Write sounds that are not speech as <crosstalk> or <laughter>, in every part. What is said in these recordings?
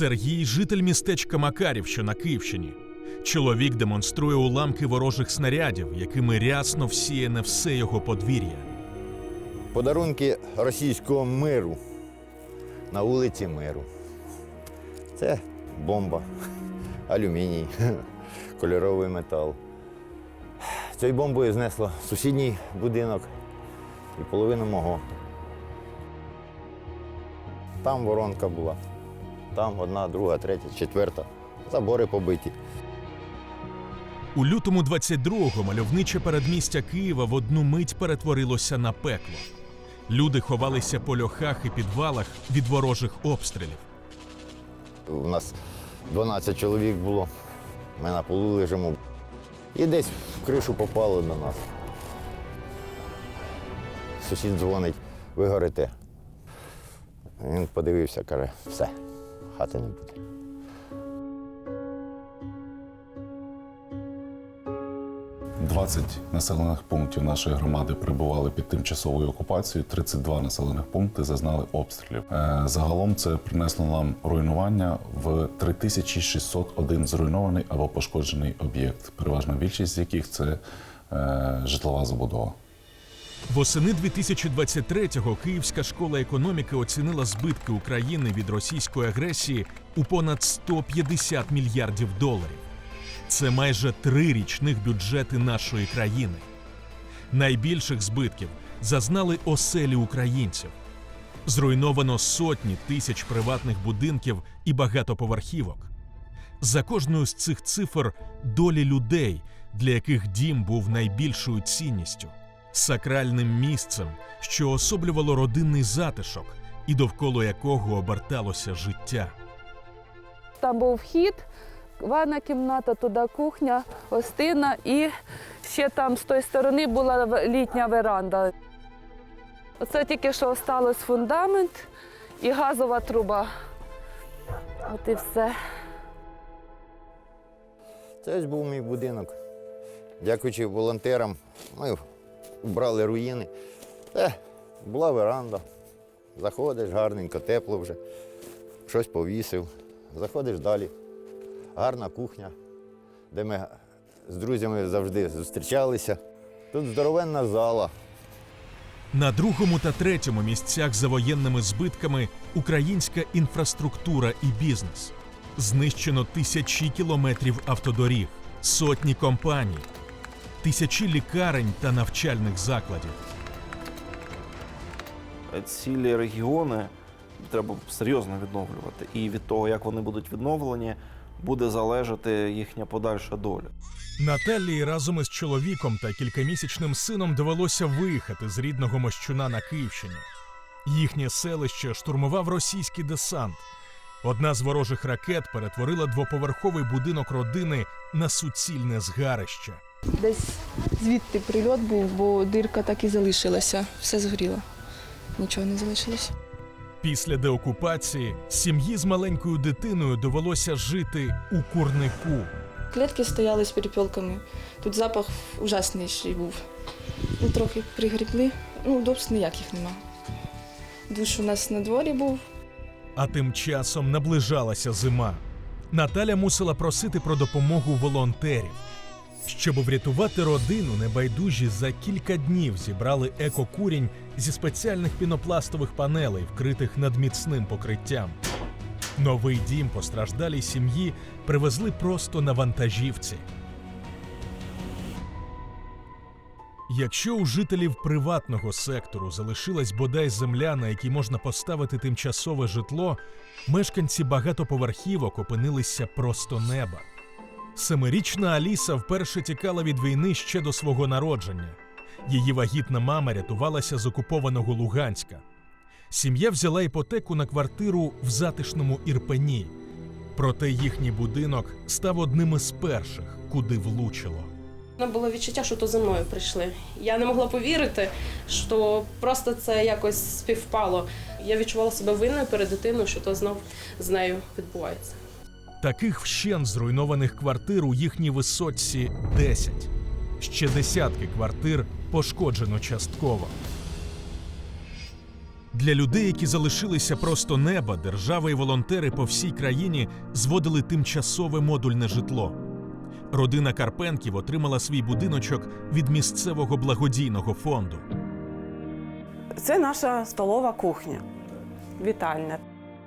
Сергій житель містечка Макарів, що на Київщині. Чоловік демонструє уламки ворожих снарядів, якими рясно всіяне все його подвір'я. Подарунки російського миру на вулиці Миру. Це бомба, алюміній, <laughs> кольоровий метал. Цією бомбою знесло сусідній будинок і половину мого. Там воронка була. Там одна, друга, третя, четверта. Забори побиті. У лютому 22-го мальовниче передмістя Києва в одну мить перетворилося на пекло. Люди ховалися по льохах і підвалах від ворожих обстрілів. У нас 12 чоловік було. Ми на полу лежимо. І десь в кришу попало до нас. Сусід дзвонить, ви горите. Він подивився, каже, все, хати не буде. – 20 населених пунктів нашої громади перебували під тимчасовою окупацією. 32 населених пункти зазнали обстрілів. Е, Загалом це принесло нам руйнування в 3601 зруйнований або пошкоджений об'єкт. Переважна більшість з яких це е, житлова забудова. Восени 2023-го Київська школа економіки оцінила збитки України від російської агресії у понад 150 мільярдів доларів. Це майже три річних бюджети нашої країни. Найбільших збитків зазнали оселі українців. Зруйновано сотні тисяч приватних будинків і багатоповерхівок. За кожною з цих цифр долі людей, для яких дім був найбільшою цінністю, сакральним місцем, що особлювало родинний затишок і довкола якого оберталося життя. Там був вхід, ванна кімната, туди кухня, гостина і ще там з тої сторони була літня веранда. Оце тільки що осталось фундамент і газова труба. От і все. Це ось був мій будинок. Дякуючи волонтерам, ми вбрали руїни. Е, була веранда. Заходиш, гарненько, тепло вже. Щось повісив. Заходиш далі. Гарна кухня, де ми з друзями завжди зустрічалися. Тут здоровенна зала. На другому та третьому місцях за воєнними збитками українська інфраструктура і бізнес. Знищено тисячі кілометрів автодоріг, сотні компаній, тисячі лікарень та навчальних закладів. цілі регіони треба серйозно відновлювати. І від того, як вони будуть відновлені, буде залежати їхня подальша доля. Наталії разом із чоловіком та кількамісячним сином довелося виїхати з рідного Мощуна на Київщині. Їхнє селище штурмував російський десант. Одна з ворожих ракет перетворила двоповерховий будинок родини на суцільне згарище. Десь звідти прильот був, бо дирка так і залишилася. Все згоріло. Нічого не залишилося. Після деокупації сім'ї з маленькою дитиною довелося жити у курнику. Клітки стояли з перепілками. Тут запах ужасний ще й був. Ну, трохи пригрібли. Ну, удобств ніяких нема. Душ у нас на дворі був. А тим часом наближалася зима. Наталя мусила просити про допомогу волонтерів. Щоб врятувати родину, небайдужі за кілька днів зібрали екокурінь зі спеціальних пінопластових панелей, вкритих надміцним покриттям. Новий дім постраждалій сім'ї привезли просто на вантажівці. Якщо у жителів приватного сектору залишилась бодай земля, на якій можна поставити тимчасове житло, мешканці багатоповерхівок опинилися просто неба. Семирічна Аліса вперше тікала від війни ще до свого народження. Її вагітна мама рятувалася з окупованого Луганська. Сім'я взяла іпотеку на квартиру в затишному Ірпені. Проте їхній будинок став одним із перших, куди влучило. Було відчуття, що то за мною прийшли. Я не могла повірити, що просто це якось співпало. Я відчувала себе винною перед дитиною, що то знов з нею відбувається. Таких вщент зруйнованих квартир у їхній висотці 10. Ще десятки квартир пошкоджено частково. Для людей, які залишилися просто неба, держава і волонтери по всій країні зводили тимчасове модульне житло. Родина Карпенків отримала свій будиночок від місцевого благодійного фонду. Це наша столова кухня, вітальня.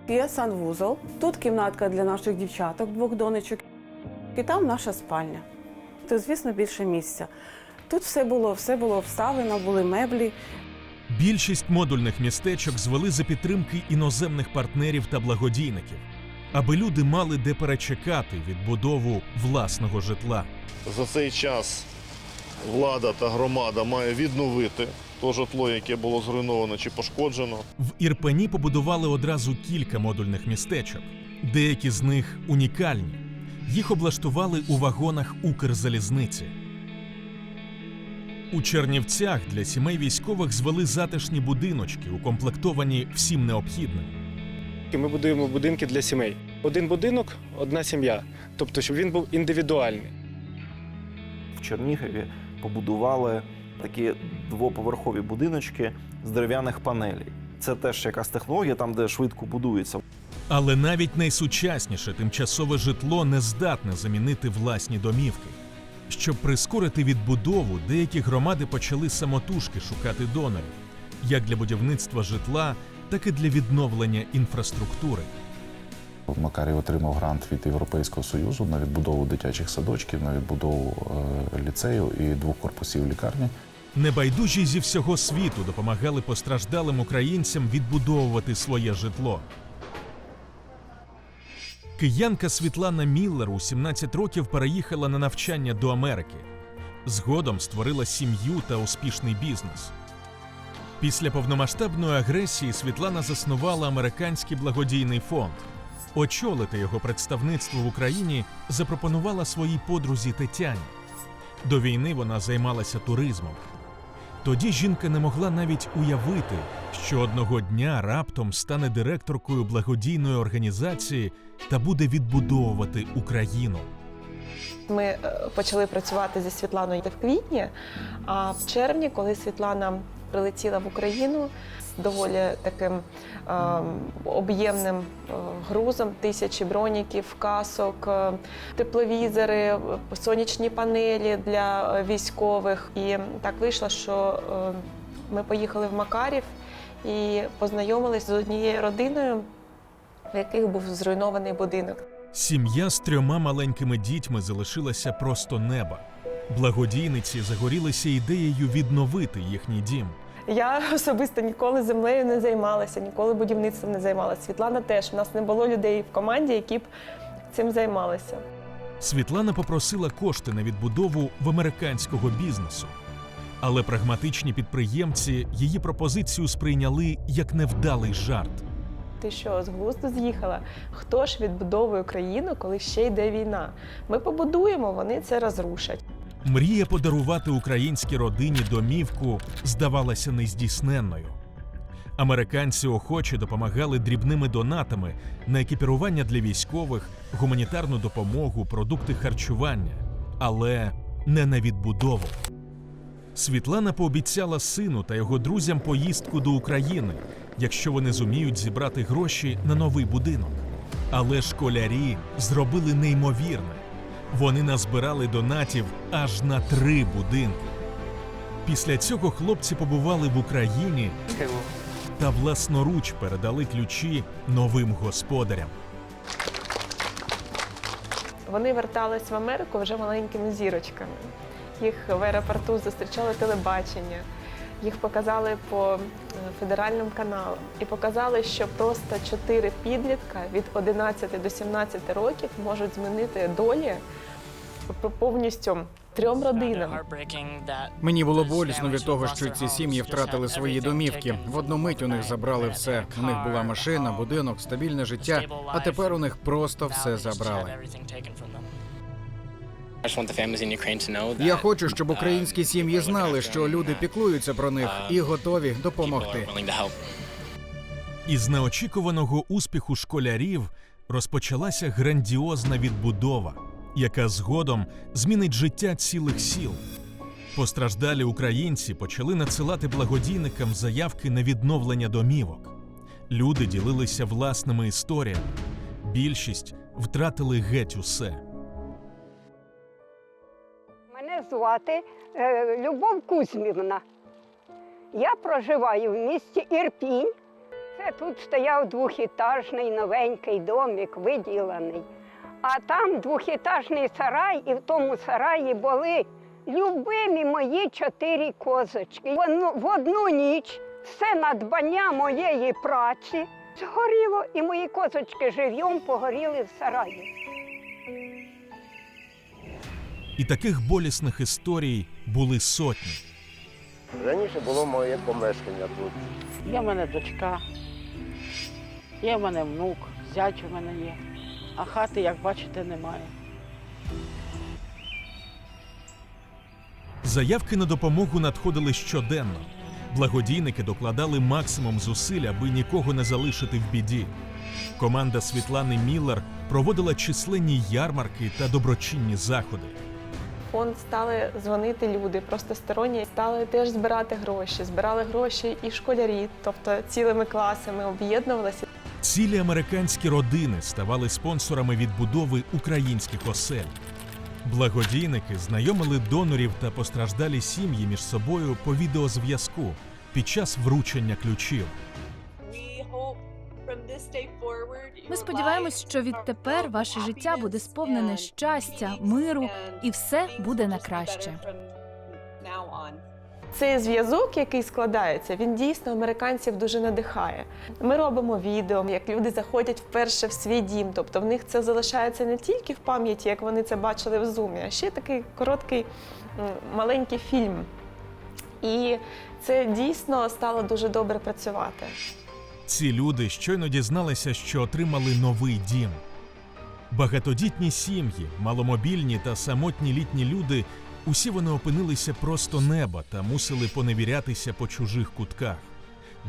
Є санвузол. Тут кімнатка для наших дівчаток, двох донечок. І там наша спальня. Тут, звісно, більше місця. Тут все було, все було вставлено, були меблі. Більшість модульних містечок звели за підтримки іноземних партнерів та благодійників, аби люди мали де перечекати відбудову власного житла. За цей час влада та громада має відновити то житло, яке було зруйновано чи пошкоджено. В Ірпені побудували одразу кілька модульних містечок. Деякі з них унікальні. Їх облаштували у вагонах Укрзалізниці. У Чернівцях для сімей військових звели затишні будиночки, укомплектовані всім необхідним. Ми будуємо будинки для сімей. Один будинок, одна сім'я. Тобто, щоб він був індивідуальний. В Чернігові побудували такі двоповерхові будиночки з дерев'яних панелей. Це теж якась технологія, там, де швидко будується. Але навіть найсучасніше тимчасове житло не здатне замінити власні домівки. Щоб прискорити відбудову, деякі громади почали самотужки шукати донорів як для будівництва житла, так і для відновлення інфраструктури. Макарів отримав грант від Європейського союзу на відбудову дитячих садочків, на відбудову е, ліцею і двох корпусів лікарні. Небайдужі зі всього світу допомагали постраждалим українцям відбудовувати своє житло. Киянка Світлана Міллер у 17 років переїхала на навчання до Америки. Згодом створила сім'ю та успішний бізнес. Після повномасштабної агресії Світлана заснувала американський благодійний фонд. Очолити його представництво в Україні запропонувала своїй подрузі Тетяні. До війни вона займалася туризмом. Тоді жінка не могла навіть уявити, що одного дня раптом стане директоркою благодійної організації та буде відбудовувати Україну. Ми е, почали працювати зі Світланою в квітні, а в червні, коли Світлана прилетіла в Україну доволі таким е, об'ємним грузом, тисячі броніків, касок, е, тепловізори, е, сонячні панелі для військових. І так вийшло, що е, ми поїхали в Макарів і познайомились з однією родиною, в яких був зруйнований будинок. Сім'я з трьома маленькими дітьми залишилася просто неба. Благодійниці загорілися ідеєю відновити їхній дім. Я <laughs> особисто ніколи землею не займалася, ніколи будівництвом не займалася. Світлана теж. У нас не було людей в команді, які б цим займалися. Світлана попросила кошти на відбудову в американського бізнесу. Але прагматичні підприємці її пропозицію сприйняли як невдалий жарт. Ти що, з глузду з'їхала? Хто ж відбудовує країну, коли ще йде війна? Ми побудуємо, вони це розрушать. Мрія подарувати українській родині домівку здавалася нездійсненною. Американці охоче допомагали дрібними донатами на екіпірування для військових, гуманітарну допомогу, продукти харчування, але не на відбудову. Світлана пообіцяла сину та його друзям поїздку до України, якщо вони зуміють зібрати гроші на новий будинок. Але школярі зробили неймовірне. Вони назбирали донатів аж на три будинки. Після цього хлопці побували в Україні та власноруч передали ключі новим господарям. Вони вертались в Америку вже маленькими зірочками. Їх в аеропорту зустрічали телебачення. Їх показали по е, федеральним каналам і показали, що просто чотири підлітка від 11 до 17 років можуть змінити долі повністю трьом родинам. Мені було болісно від того, що ці сім'ї втратили свої домівки. В одну мить у них забрали все. У них була машина, будинок, стабільне життя. А тепер у них просто все забрали. Я хочу, щоб українські сім'ї знали, що люди піклуються про них і готові допомогти. Із неочікуваного успіху школярів розпочалася грандіозна відбудова, яка згодом змінить життя цілих сіл. Постраждалі українці почали надсилати благодійникам заявки на відновлення домівок. Люди ділилися власними історіями. Більшість втратили геть усе. Звати е, Любов Кузьмівна. Я проживаю в місті Ірпінь. Це тут стояв двохітажний новенький домик, виділений. А там двохітажний сарай, і в тому сараї були любимі мої чотири козочки. В одну, ніч все надбання моєї праці згоріло, і мої козочки живьом погоріли в сараї. І таких болісних історій були сотні. Раніше було моє помешкання тут. Є в мене дочка, є в мене внук, зять у мене є. А хати, як бачите, немає. Заявки на допомогу надходили щоденно. Благодійники докладали максимум зусиль, аби нікого не залишити в біді. Команда Світлани Міллер проводила численні ярмарки та доброчинні заходи. Фонд стали дзвонити люди, просто сторонні стали теж збирати гроші. Збирали гроші і школярі, тобто цілими класами об'єднувалися. Цілі американські родини ставали спонсорами відбудови українських осель. Благодійники знайомили донорів та постраждалі сім'ї між собою по відеозв'язку під час вручення ключів. Ми сподіваємось, що відтепер ваше життя буде сповнене щастя, миру і все буде на краще. Цей зв'язок, який складається, він дійсно американців дуже надихає. Ми робимо відео, як люди заходять вперше в свій дім. Тобто в них це залишається не тільки в пам'яті, як вони це бачили в зумі, а ще такий короткий маленький фільм. І це дійсно стало дуже добре працювати. Ці люди щойно дізналися, що отримали новий дім. Багатодітні сім'ї, маломобільні та самотні літні люди усі вони опинилися просто неба та мусили поневірятися по чужих кутках,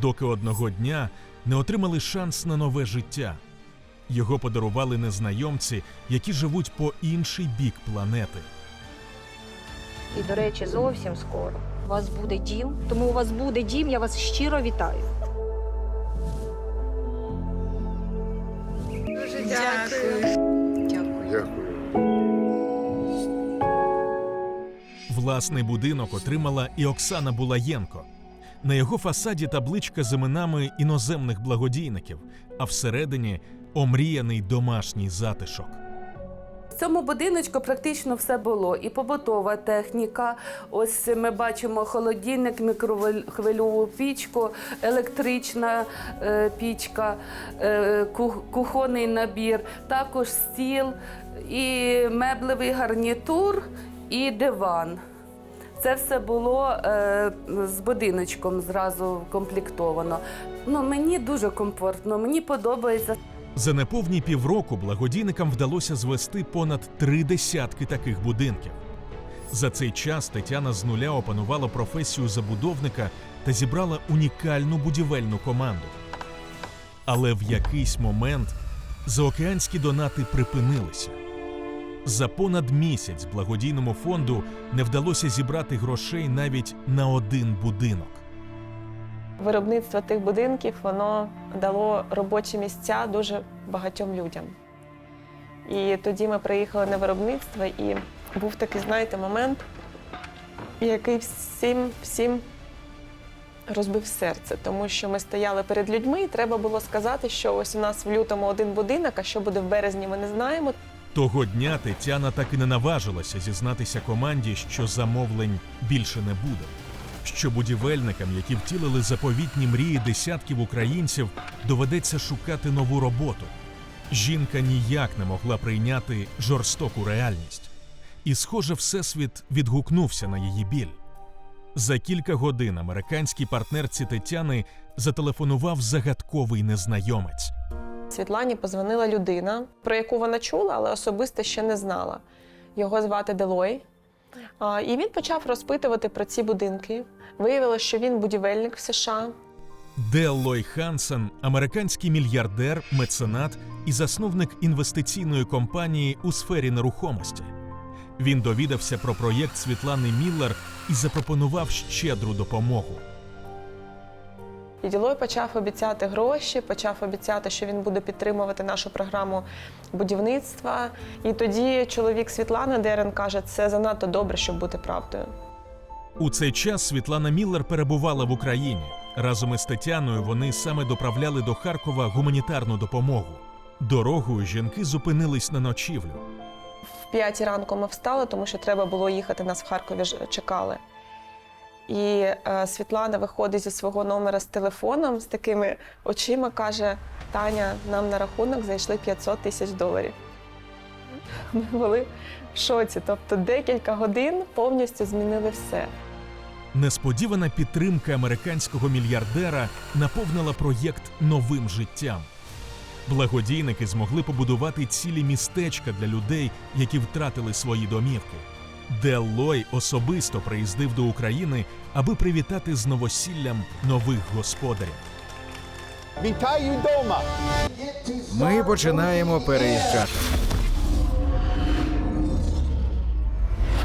доки одного дня не отримали шанс на нове життя. Його подарували незнайомці, які живуть по інший бік планети. І, до речі, зовсім скоро у вас буде дім. Тому у вас буде дім, я вас щиро вітаю. Дякую. Дякую. Власний будинок отримала і Оксана Булаєнко. На його фасаді табличка з іменами іноземних благодійників, а всередині омріяний домашній затишок. В цьому будиночку практично все було. І побутова техніка. Ось ми бачимо холодильник, мікрохвильову пічку, електрична е, пічка, е, кухонний набір, також стіл, і меблевий гарнітур, і диван. Це все було е, з будиночком зразу комплектовано. Ну, мені дуже комфортно, мені подобається. За неповні півроку благодійникам вдалося звести понад три десятки таких будинків. За цей час Тетяна з нуля опанувала професію забудовника та зібрала унікальну будівельну команду. Але в якийсь момент заокеанські донати припинилися. За понад місяць благодійному фонду не вдалося зібрати грошей навіть на один будинок. Виробництво тих будинків воно дало робочі місця дуже багатьом людям. І тоді ми приїхали на виробництво, і був такий, знаєте, момент, який всім, всім розбив серце, тому що ми стояли перед людьми, і треба було сказати, що ось у нас в лютому один будинок, а що буде в березні, ми не знаємо. Того дня Тетяна так і не наважилася зізнатися команді, що замовлень більше не буде. Що будівельникам, які втілили заповітні мрії десятків українців, доведеться шукати нову роботу. Жінка ніяк не могла прийняти жорстоку реальність. І, схоже, Всесвіт відгукнувся на її біль. За кілька годин американській партнерці Тетяни зателефонував загадковий незнайомець. Світлані позвонила людина, про яку вона чула, але особисто ще не знала. Його звати Делой. І він почав розпитувати про ці будинки. Виявилося, що він будівельник в США. Деллой Хансен – американський мільярдер, меценат і засновник інвестиційної компанії у сфері нерухомості. Він довідався про проєкт Світлани Міллер і запропонував щедру допомогу. І Ділой почав обіцяти гроші, почав обіцяти, що він буде підтримувати нашу програму будівництва. І тоді чоловік Світлани Дерен каже, це занадто добре, щоб бути правдою. У цей час Світлана Міллер перебувала в Україні. Разом із Тетяною вони саме доправляли до Харкова гуманітарну допомогу. Дорогою жінки зупинились на ночівлю. В п'ятій ранку ми встали, тому що треба було їхати, нас в Харкові чекали. І е, Світлана виходить зі свого номера з телефоном, з такими очима, каже: Таня, нам на рахунок зайшли 500 тисяч доларів. Ми були в шоці. Тобто декілька годин повністю змінили все. Несподівана підтримка американського мільярдера наповнила проєкт новим життям. Благодійники змогли побудувати цілі містечка для людей, які втратили свої домівки. Дел Лой особисто приїздив до України, аби привітати з новосіллям нових господарів. Вітаю дома! Ми починаємо переїжджати.